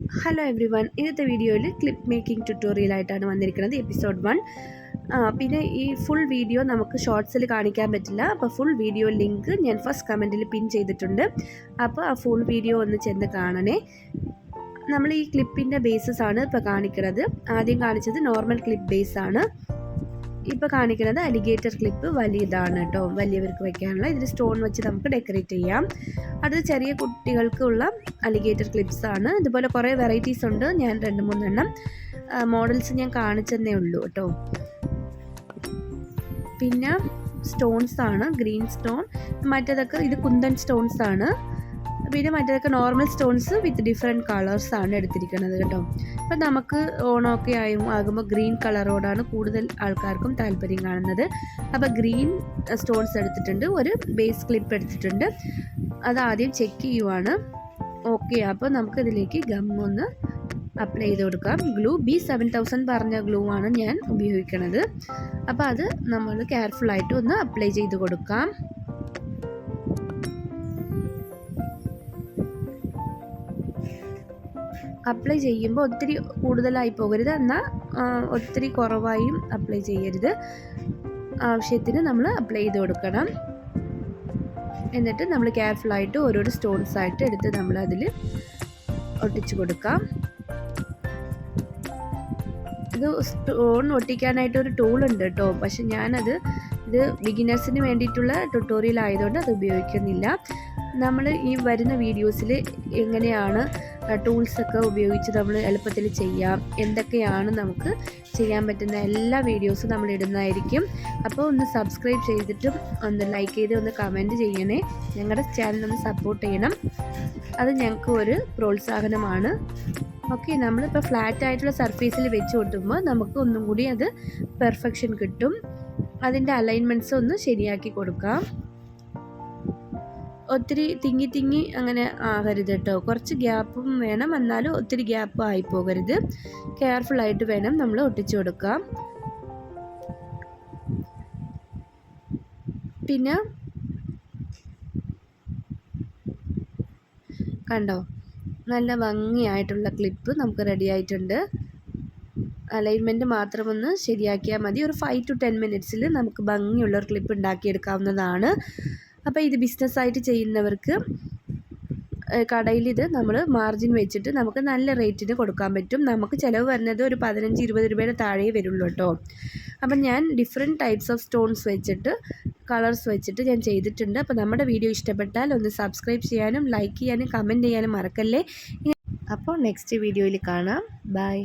Hello every one ഇന്നത്തെ വീഡിയോയിൽ clip making tutorial ആയിട്ടാണ് വന്നിരിക്കുന്നത് എപ്പിസോഡ് വൺ പിന്നെ ഈ ഫുൾ വീഡിയോ നമുക്ക് ഷോർട്സിൽ കാണിക്കാൻ പറ്റില്ല. അപ്പോൾ ഫുൾ വീഡിയോ ലിങ്ക് ഞാൻ ഫസ്റ്റ് കമന്റിൽ പിൻ ചെയ്തിട്ടുണ്ട്. അപ്പോൾ ആ ഫുൾ വീഡിയോ ഒന്ന് ചെന്ന് കാണണേ. നമ്മൾ ഈ ക്ലിപ്പിന്റെ ബേസസ് ആണ് ഇപ്പോൾ കാണിക്കുന്നത് ആദ്യം കാണിച്ചത് നോർമൽ ക്ലിപ്പ് ബേസ് ആണ്. ഇപ്പോൾ കാണിക്കുന്നത് അലിഗേറ്റർ ക്ലിപ്പ് വലിയതാണ് കേട്ടോ. വലിയവർക്ക് വെക്കാനുള്ള ഇതിൽ സ്റ്റോൺ വെച്ച് നമുക്ക് ഡെക്കറേറ്റ് ചെയ്യാം. അത് ചെറിയ കുട്ടികൾക്കുള്ള അലിഗേറ്റർ ക്ലിപ്സ് ആണ്. ഇതുപോലെ കുറേ വെറൈറ്റീസ് ഉണ്ട്. ഞാൻ രണ്ട് മൂന്നെണ്ണം മോഡൽസ് ഞാൻ കാണിച്ചെന്നേ ഉള്ളൂ കേട്ടോ. പിന്നെ സ്റ്റോൺസ് ആണ് ഗ്രീൻ സ്റ്റോൺ. മറ്റേതൊക്കെ ഇത് കുന്തൻ സ്റ്റോൺസ് ആണ്. പിന്നെ മറ്റേതൊക്കെ normal stones with different colours ആണ് എടുത്തിരിക്കുന്നത് കേട്ടോ. അപ്പം നമുക്ക് ഓണമൊക്കെ ആയും ആകുമ്പോൾ ഗ്രീൻ കളറോടാണ് കൂടുതൽ ആൾക്കാർക്കും താല്പര്യം കാണുന്നത്. അപ്പോൾ ഗ്രീൻ സ്റ്റോൺസ് എടുത്തിട്ടുണ്ട്. ഒരു ബേസ് ക്ലിപ്പ് എടുത്തിട്ടുണ്ട്. അത് ആദ്യം ചെക്ക് ചെയ്യുവാണ്. ഓക്കെ അപ്പോൾ നമുക്കിതിലേക്ക് ഗം ഒന്ന് അപ്ലൈ ചെയ്ത് കൊടുക്കാം. ഗ്ലൂ ബി സെവൻ തൗസൻഡ് പറഞ്ഞ ഗ്ലൂ ആണ് ഞാൻ ഉപയോഗിക്കുന്നത് അപ്പോൾ അത് നമ്മൾ കെയർഫുള്ളായിട്ട് ഒന്ന് അപ്ലൈ ചെയ്ത് കൊടുക്കാം. അപ്ലൈ ചെയ്യുമ്പോൾ ഒത്തിരി കൂടുതലായി പോകരുത്. എന്നാൽ ഒത്തിരി കുറവായും അപ്ലൈ ചെയ്യരുത്. ആവശ്യത്തിന് നമ്മൾ അപ്ലൈ ചെയ്ത് കൊടുക്കണം. എന്നിട്ട് നമ്മൾ കെയർഫുള്ളായിട്ട് ഓരോരോ സ്റ്റോൺസ് ആയിട്ട് എടുത്ത് നമ്മൾ അതിൽ ഒട്ടിച്ചു കൊടുക്കാം. ഇത് സ്റ്റോൺ ഒട്ടിക്കാനായിട്ട് ഒരു ടൂൾ ഉണ്ട് കേട്ടോ. പക്ഷെ ഞാനത് ഇത് ബിഗിനേഴ്സിന് വേണ്ടിയിട്ടുള്ള ട്യൂട്ടോറിയൽ ആയതുകൊണ്ട് അത് ഉപയോഗിക്കുന്നില്ല. നമ്മൾ ഈ വരുന്ന വീഡിയോസിൽ എങ്ങനെയാണ് ടൂൾസൊക്കെ ഉപയോഗിച്ച് നമ്മൾ എളുപ്പത്തിൽ ചെയ്യാം എന്തൊക്കെയാണ് നമുക്ക് ചെയ്യാൻ പറ്റുന്ന എല്ലാ വീഡിയോസും നമ്മൾ ഇടുന്നതായിരിക്കും. അപ്പോൾ ഒന്ന് സബ്സ്ക്രൈബ് ചെയ്തിട്ടും ഒന്ന് ലൈക്ക് ചെയ്ത് ഒന്ന് കമന്റ് ചെയ്യണേ. ഞങ്ങളുടെ ചാനൽ ഒന്ന് സപ്പോർട്ട് ചെയ്യണം. അത് ഞങ്ങൾക്ക് ഒരു പ്രോത്സാഹനമാണ്. ഓക്കെ നമ്മളിപ്പോൾ ഫ്ലാറ്റ് ആയിട്ടുള്ള സർഫേസിൽ വെച്ച് കൊടുക്കുമ്പോൾ നമുക്ക് ഒന്നും കൂടി അത് പെർഫെക്ഷൻ കിട്ടും. അതിന്റെ അലൈൻമെന്റ്സ് ഒന്ന് ശരിയാക്കി കൊടുക്കാം. ഒത്തിരി തിങ്ങി തിങ്ങി അങ്ങനെ ആകരുത് കേട്ടോ. കുറച്ച് ഗ്യാപ്പും വേണം. എന്നാലും ഒത്തിരി ഗ്യാപ്പ് ആയി പോകരുത് കെയർഫുള്ളായിട്ട് വേണം നമ്മൾ ഒട്ടിച്ചു കൊടുക്കാം പിന്നെ കണ്ടോ? നല്ല ഭംഗിയായിട്ടുള്ള ക്ലിപ്പ് നമുക്ക് റെഡി ആയിട്ടുണ്ട്. അലൈൻമെന്റ് മാത്രമൊന്ന് ശരിയാക്കിയാൽ മതി. ഒരു ഫൈവ് ടു ടെൻ മിനിറ്റ്സിൽ നമുക്ക് ഭംഗിയുള്ളൊരു ക്ലിപ്പ് ഉണ്ടാക്കിയെടുക്കാവുന്നതാണ്. അപ്പോൾ ഇത് ബിസിനസ്സായിട്ട് ചെയ്യുന്നവർക്ക് കടയിൽ ഇത് നമ്മൾ മാർജിൻ വെച്ചിട്ട് നമുക്ക് നല്ല റേറ്റിന് കൊടുക്കാൻ പറ്റും. നമുക്ക് ചിലവ് വരുന്നത് ഒരു പതിനഞ്ച് ഇരുപത് രൂപയുടെ താഴെ വരുള്ളൂ കേട്ടോ അപ്പം ഞാൻ ഡിഫറെന്റ് ടൈപ്സ് ഓഫ് സ്റ്റോൺസ് വെച്ചിട്ട് കളേഴ്സ് വെച്ചിട്ട് ഞാൻ ചെയ്തിട്ടുണ്ട്. അപ്പോൾ നമ്മുടെ വീഡിയോ ഇഷ്ടപ്പെട്ടാൽ ഒന്ന് സബ്സ്ക്രൈബ് ചെയ്യാനും ലൈക്ക് ചെയ്യാനും കമന്റ് ചെയ്യാനും മറക്കല്ലേ. അപ്പോൾ നെക്സ്റ്റ് വീഡിയോയിൽ കാണാം. ബൈ